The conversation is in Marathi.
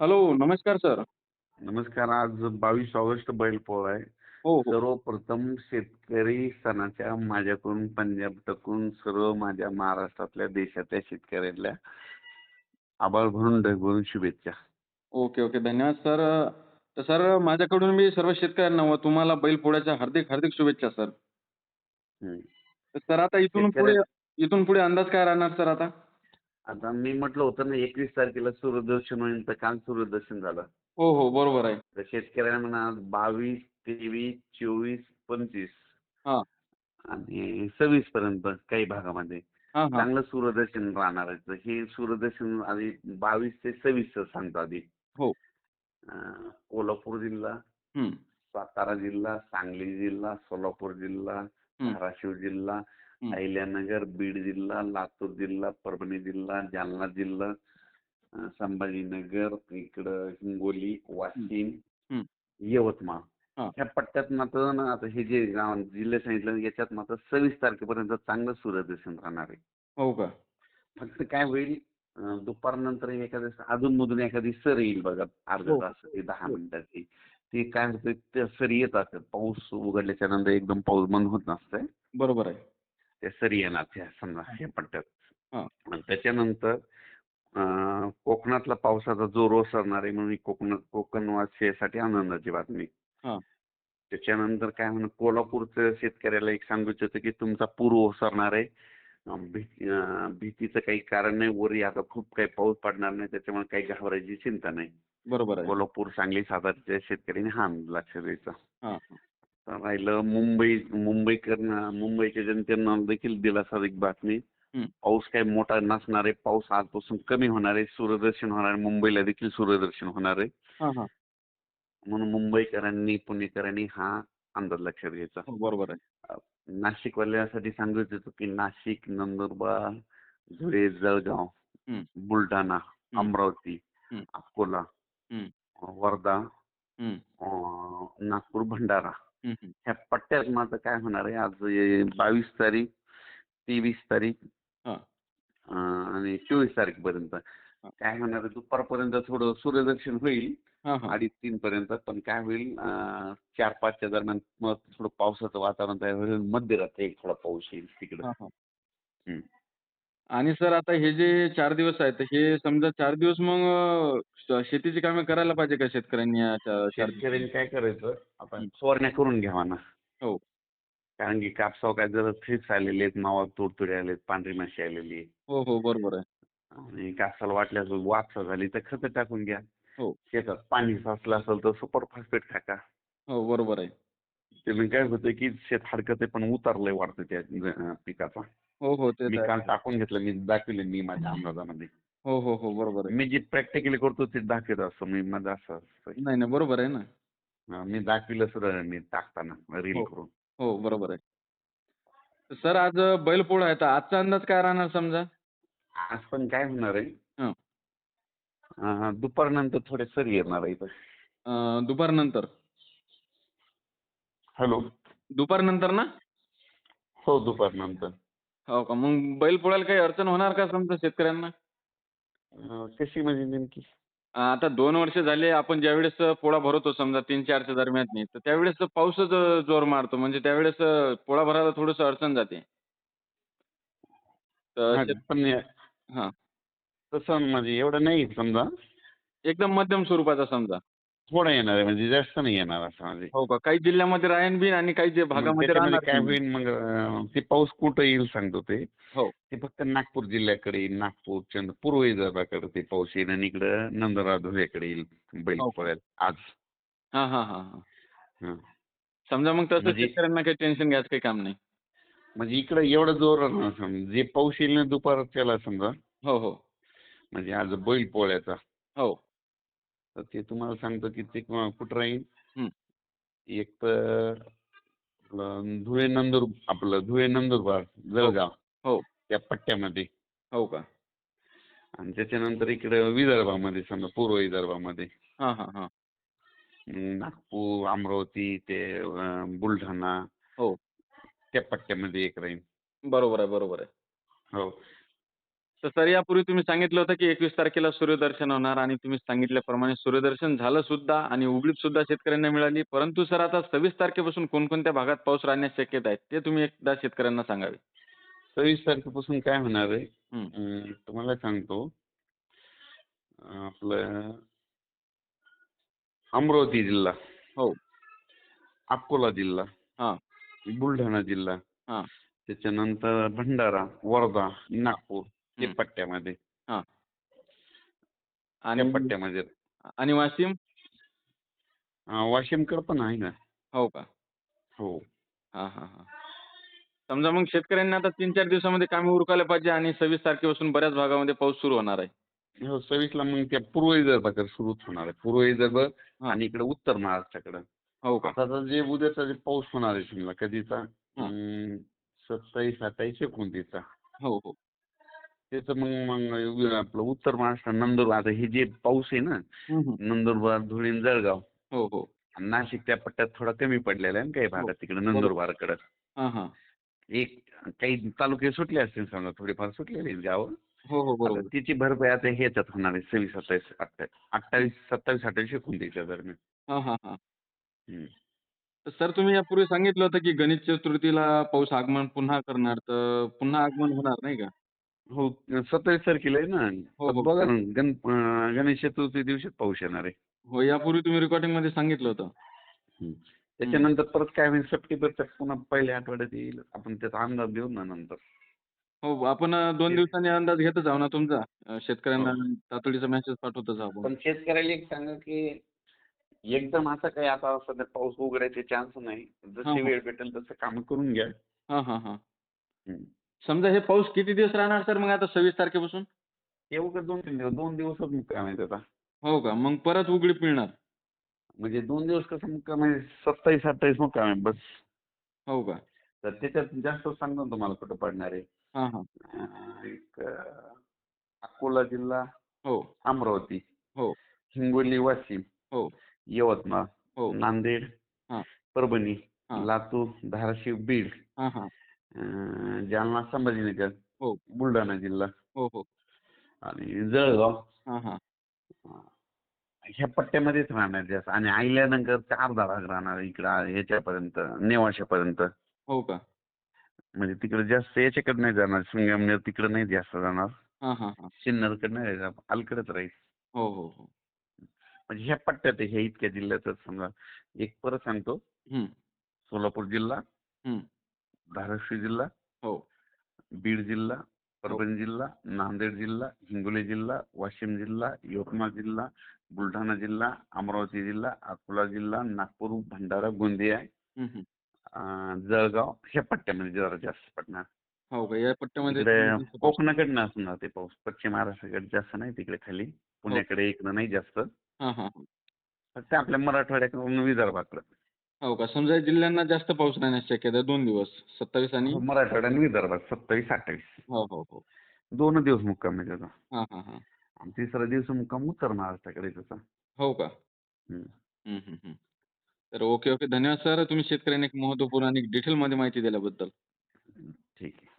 हॅलो नमस्कार सर. नमस्कार आज बावीस ऑगस्ट बैलपोळा आहे. हो हो. सर्वप्रथम शेतकरी सणाच्या माझ्याकडून पंजाब टकून सर्व माझ्या महाराष्ट्रातल्या देशातल्या शेतकऱ्याला आभाळ भरून ढग भरून शुभेच्छा. Okay okay. धन्यवाद सर. तर सर माझ्याकडून मी सर्व शेतकऱ्यांना व तुम्हाला बैलपोळ्याच्या हार्दिक हार्दिक शुभेच्छा सर. हम्म. तर सर आता इथून पुढे शेतकऱ्या- इथून पुढे अंदाज काय राहणार सर आता? आता मी म्हटलं होतं ना एकवीस तारखेला सूर्यदर्शन होईल तर काल सूर्यदर्शन झालं हो हो बरोबर आहे तर शेतकऱ्यांना म्हणा बावीस तेवीस चोवीस पंचवीस हा. आणि सव्वीस पर्यंत काही भागामध्ये हा हा चांगलं सूर्यदर्शन राहणार आहे तर हे सूर्यदर्शन आधी बावीस ते सव्वीस सांगतो आधी हो. अं, कोल्हापूर जिल्हा हम्म, सातारा जिल्हा सांगली जिल्हा सोलापूर जिल्हा. धाराशिव जिल्हा. अहिल्यानगर बीड जिल्हा लातूर जिल्हा परभणी जिल्हा जालना जिल्हा संभाजीनगर इकडं हिंगोली वाशिम. यवतमाळ. ह्या पट्ट्यात मात्र ना आता हे जे गाव जिल्हे सांगितलं याच्यात मात्र सव्वीस तारखेपर्यंत चांगलं सूर्यदर्शन राहणार आहे. हो का? फक्त काय होईल दुपारनंतर एखाद्या अधूनमधून एखादी सर येईल बघा अर्धा हो. तास दहा हो. मिनिटाची. ती काय होते ते सर येत असतात. पाऊस उघडल्याच्या नंतर एकदम पाऊस बंद होत नसतंय. बरोबर आहे. ते सर येणार त्या समजा हा. आणि त्याच्यानंतर कोकणातला पावसाचा जोर ओसरणार आहे म्हणून कोकण कोकणवासियासाठी आनंदाची बातमी. त्याच्यानंतर काय म्हणून कोल्हापूरचं शेतकऱ्याला एक सांगू इच्छितो की तुमचा पूर ओसरणार आहे भीतीचं काही कारण नाही वरी आता खूप काही पाऊस पडणार नाही त्याच्यामुळे काही घाबरायची चिंता नाही. बरोबर कोल्हापूर सांगली सातारच्या शेतकऱ्यांनी हा लक्ष द्यायचं. राहिलं मुंबई मुंबईकर मुंबईच्या जनतेनं देखील दिलासा एक बातमी. पाऊस काही मोठा नसणार आहे पाऊस आजपासून कमी होणार आहे सूर्यदर्शन होणार आहे मुंबईला देखील सूर्यदर्शन होणार आहे हा हा म्हणून मुंबईकरांनी पुणेकरांनी हा अंदाज लक्षात घ्यायचा हो, बरोबर आहे नाशिकवाल्यासाठी सांगू इच्छितो की नाशिक नंदुरबार धुळे जळगाव. बुलढाणा अमरावती. अकोला. वर्धा नागपूर भंडारा. ह्या पट्ट्यात मात्र काय होणार आहे? आज बावीस तारीख तेवीस तारीख हा. आणि चोवीस तारीख पर्यंत काय होणार आहे? दुपारपर्यंत थोडं सूर्यदर्शन होईल हा हा. अडीच तीन पर्यंत पण काय होईल? चार पाचच्या दरम्यान मग थोडं पावसाचं वातावरण तयार होईल मध्यरात्री थोडा पाऊस येईल तिकडं. आणि सर आता हे जे चार दिवस आहेत हे समजा चार दिवस मग शेतीची कामे करायला पाहिजे का शेतकऱ्यांनी या चा- चार दिवस? शेतकऱ्यांनी काय करायचं आपण. फवारण्या करून घ्यावा ना हो. कारण की कापसावर काय जरा थ्रिप्स आलेले आहेत मावा तुडतुडे आलेत पांढरी माशी आलेली आहे हो हो बरोबर आहे आणि कापसाला वाटल्यास वापसा झाली तर खतं टाकून घ्या हो. शेतात पाणी साचलं असेल तर सुपर फॉस्फेट टाका हो बरोबर आहे त्यामुळे काय होतं की शेत हडकते पण उतारलंय वाढतं त्या अं, पिकाचा हो हो ते मी तर काल आहे. टाकून घेतलं मी दाखवले मी माझ्या अंदाजामध्ये. हो हो हो बरोबर आहे. मी जे प्रॅक्टिकली करतो ते दाखवत असतो मी माझं असं असतं. नाही नाही बरोबर आहे ना. अं, मी दाखविलं सुद्धा मी टाकताना रील हो. करून. हो बरोबर आहे. सर आज बैलपोळा आहे तर आजचा अंदाज काय राहणार समजा? आज पण काय होणार आहे? हं. अं, दुपारनंतर थोडे सर येणार आहे इथं. अं, दुपारनंतर. हॅलो. दुपारनंतर ना? हो दुपारनंतर. हो का? मग बैलपोळ्याला काही अडचण होणार का समजा शेतकऱ्यांना? अं, कशी म्हणजे नेमकी? आता दोन वर्ष झाले आपण ज्यावेळेस पोळा भरवतो समजा तीन चारच्या दरम्यान तर त्यावेळेस पाऊसच अं, जोर मारतो. म्हणजे त्यावेळेस अं, पोळा भरायला थोडंसं अडचण जाते. तर शेत- पण हा. तसं म्हणजे एवढं नाही समजा. एकदम मध्यम स्वरूपाचा समजा. थोडं येणार आहे म्हणजे जास्त नाही येणार असं म्हणजे हो का काही जिल्ह्यामध्ये रायन बिन आणि काही जे भागामध्ये त्याच्यामध्ये राहणार काय नाही. होईल मग अं, ते पाऊस कुठं येईल सांगतो ते हो. ते फक्त नागपूर जिल्ह्याकडे येईल नागपूर चंद पूर्व विदर्भाकडे ते पाऊस येईल आणि इकडं नंदुरबार धुळ्याकडे येईल बैल हो. पोळ्याला आज हा हा हा हा हं. समजा मग तसं म्हणजे- शेतकऱ्यांना काही टेन्शन घ्यायचं काही काम नाही म्हणजे इकडं एवढं जोर. जे पाऊस येईल ना दुपारच्याला समजा हो हो म्हणजे आज बैल पोळ्याचा हो तर ते तुम्हाला सांगतो की ते कुठं राहील? हं. एक तर आपलं धुळे नंदुर आपलं धुळे नंदुरबार जळगाव. हो. त्या पट्ट्यामध्ये. हो का? आणि त्याच्यानंतर इकडे विदर्भामध्ये समजा पूर्व विदर्भामध्ये. हा हा हा. नागपूर अमरावती ते बुलढाणा. हो. त्या पट्ट्यामध्ये एक राहील. बरोबर आहे बरोबर आहे. हो. तर सर यापूर्वी तुम्ही सांगितलं होतं की एकवीस तारखेला सूर्यदर्शन होणार आणि तुम्ही सांगितल्याप्रमाणे सूर्यदर्शन झालं सुद्धा आणि उघडीप सुद्धा शेतकऱ्यांना मिळाली. परंतु सर आता 26 तारखेपासून कोणकोणत्या भागात पाऊस राहण्यास शक्यता आहे ते तुम्ही एकदा शेतकऱ्यांना सांगावे. सव्वीस तारखेपासून काय होणार आहे. अं, तुम्हाला सांगतो आपलं अमरावती जिल्हा हो. अकोला जिल्हा हां. बुलढाणा जिल्हा हां. त्याच्यानंतर भंडारा वर्धा नागपूर पट्ट्यामध्ये हां. त्या आणि पट्ट्यामध्ये आणि वाशिम? अं, वाशिमकडे पण आहे ना हो का? हो हां, हां, हां. समजा मग शेतकऱ्यांनी आता 3-4 दिवसामध्ये कामे उरकायला पाहिजे आणि 26 तारखेपासून बऱ्याच भागामध्ये पाऊस सुरू होणार आहे. हो सव्वीसला मग त्या पूर्व विदर्भाकडे सुरूच होणार आहे पूर्व विदर्भ. आणि इकडे उत्तर महाराष्ट्राकडे हो का? आता जे उद्याचा जे पाऊस होणार आहे समजा कधीचा. अं, सत्तावीस अठ्ठावीस एकोणतीसचा हो, हो. त्याचं मग मग आपलं उत्तर महाराष्ट्र नंदुरबार आता हे जे पाऊस आहे ना हं, हं. नंदुरबार धुळे जळगाव हो, हो. आणि नाशिक त्या पट्ट्यात थोडा कमी पडलेला आहे काही भागात तिकडे नंदुरबारकडे हां, हां. एक काही तालुके सुटले असतील समजा थोडेफार सुटलेले गावं हो, हो. तिची भरपाई आता ह्याच्यात होणार आहे सव्वीस सत्तावीस अठ्ठावीस अठ्ठावीस सत्तावीस अठ्ठावीस एकोणतीसच्या दरम्यान हां, हां, हां. सर तुम्ही यापूर्वी सांगितलं होतं की गणेश चतुर्थीला पाऊस आगमन पुन्हा करणार तर पुन्हा आगमन होणार नाही का? हो सत्तावीस तारखेला आहे ना हो, हो. बघा ना गण अं, गणेश चतुर्थी दिवशीच पाऊस येणार आहे हो यापूर्वी तुम्ही रेकॉर्डिंगमध्ये सांगितलं होतं. हम्म. त्याच्यानंतर परत काय होईल सप्टेंबरच्या पुन्हा पहिल्या आठवड्यात येईल आपण त्याचा अंदाज देऊ ना नंतर हो आपण अ, 2 ते- दिवसांनी अंदाज घेतच आहो ना तुमचा. अ, शेतकऱ्यांना हो. तातडीचा मेसेज पाठवतच आहोत आपण. पण शेतकऱ्याला एक सांगा की एकदम असं काही आता सध्या पाऊस उघडायचे चान्स नाही हां, जशी हां. वेळ भेटेल तसं काम करून घ्या हां, हां, हां. हम्म. समजा हे पाऊस किती दिवस राहणार सर मग आता 26 तारखेपासून? हे उगाच दोन तीन दिवस दोन दिवसच मुक्काम आहे त्याचा हो का? मग परत उघडीप मिळणार. म्हणजे दोन दिवस कसं मुक्काम आहे सत्तावीस अठ्ठावीस मुक्काम आहे बस हो का? तर त्याच्यात जास्त सांगतो ना तुम्हाला कुठं पडणार आहे हां, हां. अं, एक अं, अकोला जिल्हा हो, अमरावती हो, हिंगोली वाशिम हो, यवतमाळ हो. नांदेड हां. परभणी हां. लातूर धाराशिव बीड हां, हां. जालना संभाजीनगर हो, बुलढाणा जिल्हा हो, हो. आणि जळगाव हां, हां. ह्या पट्ट्यामध्येच राहणार जास्त आणि आयल्यानगर अर्धा भाग राहणार इकडं ह्याच्यापर्यंत नेवाशापर्यंत हो का? म्हणजे तिकडे जास्त याच्याकडे नाही जाणार संगमनेर तिकडे नाही जास्त जाणार. सिन्नरकडे नाही जाणार अलीकडेच राहील हो, हो, हो. म्हणजे ह्या पट्ट्यात ह्या इतक्या जिल्ह्यातच समजा एक परत सांगतो हं, सोलापूर जिल्हा हं. धाराशिव जिल्हा हो, बीड जिल्हा परभणी जिल्हा नांदेड जिल्हा हिंगोली जिल्हा वाशिम जिल्हा यवतमाळ जिल्हा बुलढाणा जिल्हा अमरावती जिल्हा अकोला जिल्हा नागपूर भंडारा गोंदिया हं, हं. अं, जळगाव ह्या पट्ट्यामध्ये जरा जास्त पडणार. हो का? या पट्ट्यामध्ये कोकणाकडनं असणार ते पाऊस. पश्चिम महाराष्ट्राकडे जास्त नाही तिकडे खाली. पुण्याकडे इकडं नाही जास्त. हां, हां, हां. फक्त आपल्या मराठवाड्याकडून विदर्भाकडे. हो का? समजा या जिल्ह्यांना जास्त पाऊस राहण्याची शक्यता आहे 2 दिवस 27 आणि मराठवाडा आणि विदर्भात सत्तावीस अठ्ठावीस हो, हो, हो. दोन दिवस मुक्काम आहे त्याचा हां, हां, हां. आणि तिसरा दिवस मुक्काम उत्तर महाराष्ट्राकडे आहे त्याचा हो का? हम्म. हं, हं, हं. तर ओके, ओके. धन्यवाद सर. तुम्ही शेतकऱ्यांना एक महत्त्वपूर्ण आणि डिटेलमध्ये माहिती दिल्याबद्दल. ठीक आहे